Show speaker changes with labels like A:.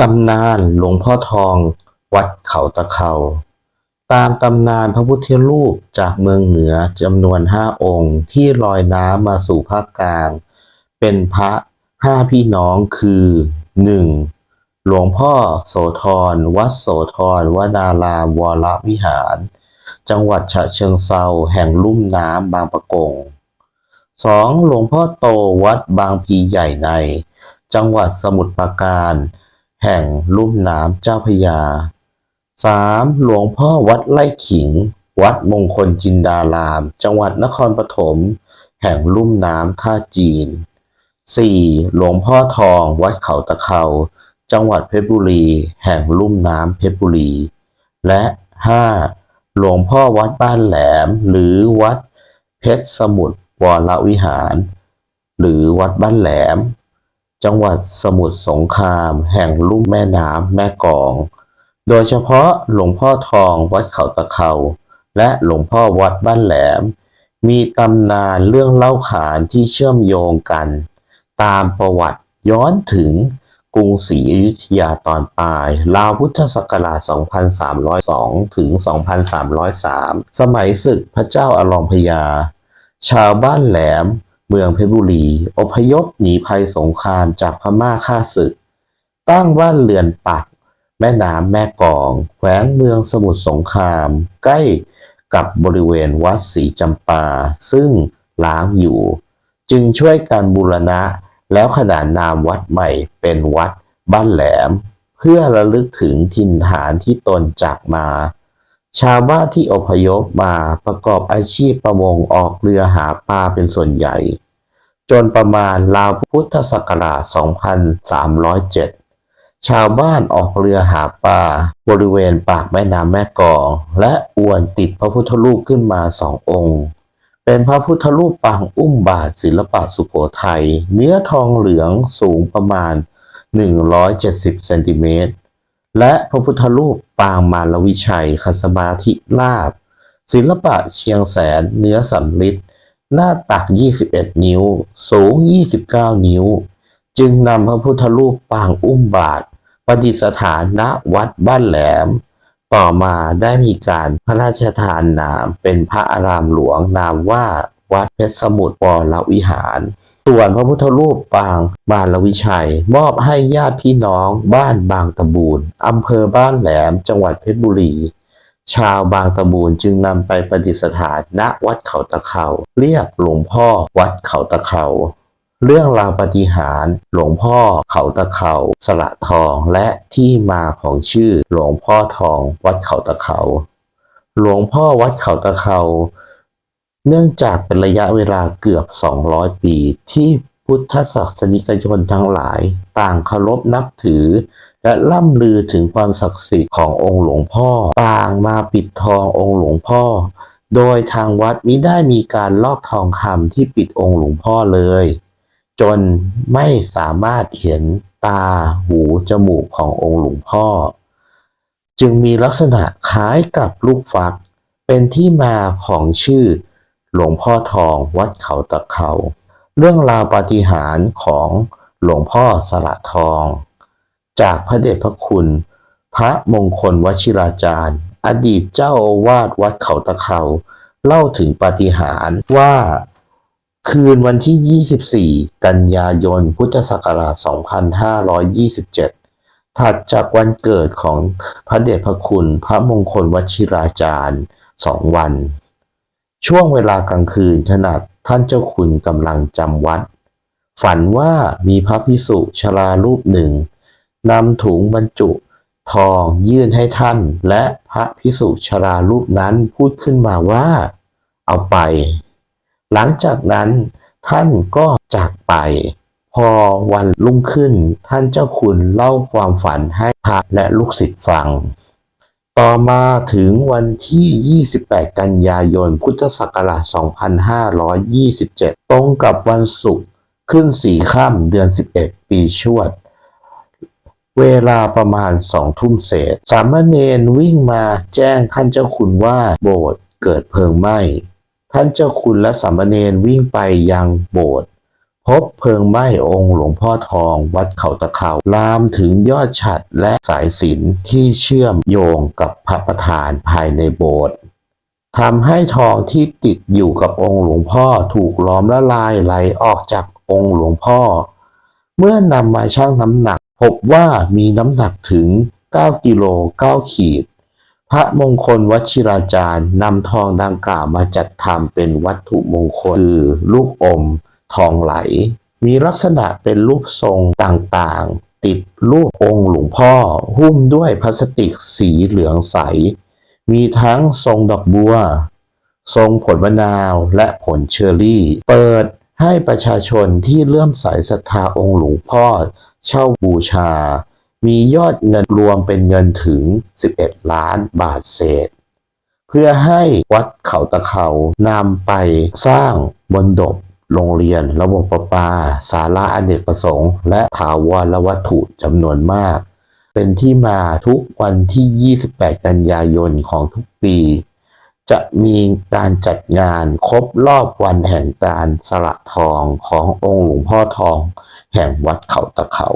A: ตำนานหลวงพ่อทอง วัดเขาตะเคาตามตำนานพระพุทธรูปจากเมืองเหนือจำนวนห้าองค์ที่ลอยน้ำมาสู่ภาคกลาง เป็นพระห้าพี่น้องคือหนึ่งหลวงพ่อโสธร วัดโสธรวนารามวรวิหาร จังหวัดฉะเชิงเซาแห่งลุ่มน้ำบางปะกงสองหลวงพ่อโตวัดบางพีใหญ่ใน จังหวัดสมุทรปราการ แห่งลุ่มน้ำเจ้าพยา 3. หลวงพ่อวัดไร่ขิง วัดมงคลจินดาราม จังหวัดนครปฐมแห่งลุ่มน้ำท่าจีน 4. หลวงพ่อทอง วัดเขาตะเคาจังหวัดเพชรบุรี แห่งลุ่มน้ำเพชรบุรี และ 5. หลวงพ่อวัดบ้านแหลม หรือวัดเพชรสมุทรวรวิหาร หรือวัดบ้านแหลม จังหวัดสมุทรสงคราม แห่งลุ่มแม่น้ำแม่กอง โดยเฉพาะหลวงพ่อทองวัดเขาตะเคาและหลวงพ่อวัดบ้านแหลม มีตำนานเรื่องเล่าขานที่เชื่อมโยงกัน ตามประวัติย้อนถึงกรุงศรีอยุธยาตอนปลาย ราวพุทธศักราช 2302 ถึง 2303 สมัยศึกพระเจ้าอลองพญาชาวบ้านแหลม เมืองเพชรบุรี อพยพหนีภัยสงครามจากพม่าฆ่าศึก ตั้งบ้านเรือนปัก แม่น้ำแม่กอง แขวงเมืองสมุทรสงคราม ใกล้กับบริเวณวัดศรีจำปา ซึ่งล้างอยู่ จึงช่วยกันบูรณะ แล้วขนานนามวัดใหม่เป็นวัดบ้านแหลม เพื่อระลึกถึงถิ่นฐานที่ตนจากมาชาวบ้านที่อพยพมาประกอบอาชีพประมงออกเรือหาปลาเป็นส่วนใหญ่ นประมาณราวพุทธศักราช 2307 ชาวบ้านออกเรือหาปลาบริเวณปากแม่น้ำแม่กอง และอวนติดพระพุทธรูปขึ้นมาสององค์ เป็นพระพุทธรูปปางอุ้มบาทศิลปะสุโขทัย เนื้อทองเหลืองสูงประมาณ 170 เซนติเมตร และพระพุทธรูปปางมารวิชัยคสมาธิราบ ศิลปะเชียงแสนเนื้อสำริด หน้าตัก 21 นิ้ว สูง 29 นิ้ว จึงนำพระพุทธรูปปางอุ้มบาท ประดิษฐานณวัดบ้านแหลม ต่อมาได้มีการพระราชทานนามเป็นพระอารามหลวงนามว่าวัดเพชรสมุทรวรวิหาร ส่วนพระพุทธรูปปางบานวิชัย มอบให้ญาติพี่น้องบ้านบางตะบูนอำเภอบ้านแหลมจังหวัดเพชรบุรี ชาวบางตะบูนจึงนำไปประดิษฐานณวัดเขาตะเขา เรียกหลวงพ่อวัดเขาตะเขาเรื่องราวปฏิหารหลวงพ่อเขาตะเขาสละทองและที่มาของชื่อหลวงพ่อทองวัดเขาตะเขา หลวงพ่อวัดเขาตะเขาเนื่องจากเป็นระยะเวลาเกือบ 200 ปี ที่พุทธศาสนิกชนทั้งหลาย ต่างเคารพนับถือ และล่ำลือถึงความศักดิ์สิทธิ์ขององค์หลวงพ่อ ต่างมาปิดทององค์หลวงพ่อ โดยทางวัดมิได้มีการลอกทองคำที่ปิดองค์หลวงพ่อเลย จนไม่สามารถเห็นตาหูจมูกขององค์หลวงพ่อ จึงมีลักษณะคล้ายกับลูกฟัก เป็นที่มาของชื่อ หลวงพ่อทองวัดเขาตะเขา เรื่องราวปาฏิหาริย์ของหลวงพ่อสละทอง จากพระเดชพระคุณ พระมงคลวชิราจารย์ อดีตเจ้าอาวาสวัดเขาตะเขา เล่าถึงปาฏิหาริย์ว่า คืนวันที่ 24 กันยายน พุทธศักราช 2527 ถัดจากวันเกิดของพระเดชพระคุณ พระมงคลวชิราจารย์สองวัน ช่วงเวลากลางคืนขณะท่านเจ้าคุณกำลังจำวัด ฝันว่ามีพระพิสุชรารูปหนึ่ง นำถุงบรรจุทองยื่นให้ท่าน และพระพิสุชรารูปนั้นพูดขึ้นมาว่า เอาไป หลังจากนั้นท่านก็จากไป พอวันรุ่งขึ้นท่านเจ้าคุณเล่าความฝันให้พระและลูกศิษย์ฟัง ต่อมาถึงวันที่ 28 กันยายน พุทธศักราช 2527 ตรงกับวันศุกร์ขึ้นสี่ค่ำเดือน 11 ปีชวด เวลาประมาณสองทุ่มเศษ สามเณรวิ่งมาแจ้งท่านเจ้าคุณว่าโบสถ์เกิดเพลิงไหม้ ท่านเจ้าคุณและสามเณรวิ่งไปยังโบสถ์พบเพลิงไหม้องค์หลวงพ่อทองวัดเขาตะเขาลามถึงยอดฉัดและสายสิญจนที่เชื่อมโยงกับพระประธานภายในโบสถ์ทำให้ทองที่ติดอยู่กับองค์หลวงพ่อถูกล้อมละลายไหลออกจากองค์หลวงพ่อ เมื่อนำมาชั่งน้ำหนัก พบว่ามีน้ำหนักถึง 9 กิโล 9 ขีด พระมงคลวชิราจารย์นำทองดังกล่าวมาจัดทำเป็นวัตถุมงคลคือลูกอม ทองไหล มีลักษณะเป็นรูปทรงต่างๆ ติดรูปองค์หลวงพ่อ หุ้มด้วยพลาสติกสีเหลืองใส มีทั้งทรงดอกบัว ทรงผลมะนาวและผลเชอร์รี่ เปิดให้ประชาชนที่เลื่อมใสศรัทธาองค์หลวงพ่อ เช่าบูชา มียอดเงินรวมเป็นเงินถึง 11 ล้านบาทเศษ เพื่อให้วัดเขาตะเขานำไปสร้างบนดบโรงเรียน ระบบประปาศาลาอเนกประสงค์ และถาวรวัตถุจำนวนมาก เป็นที่มาทุกวันที่ 28 กันยายนของทุกปี จะมีการจัดงานครบรอบวันแห่งการสละทองขององค์หลวงพ่อทอง แห่งวัดเขาตะเขา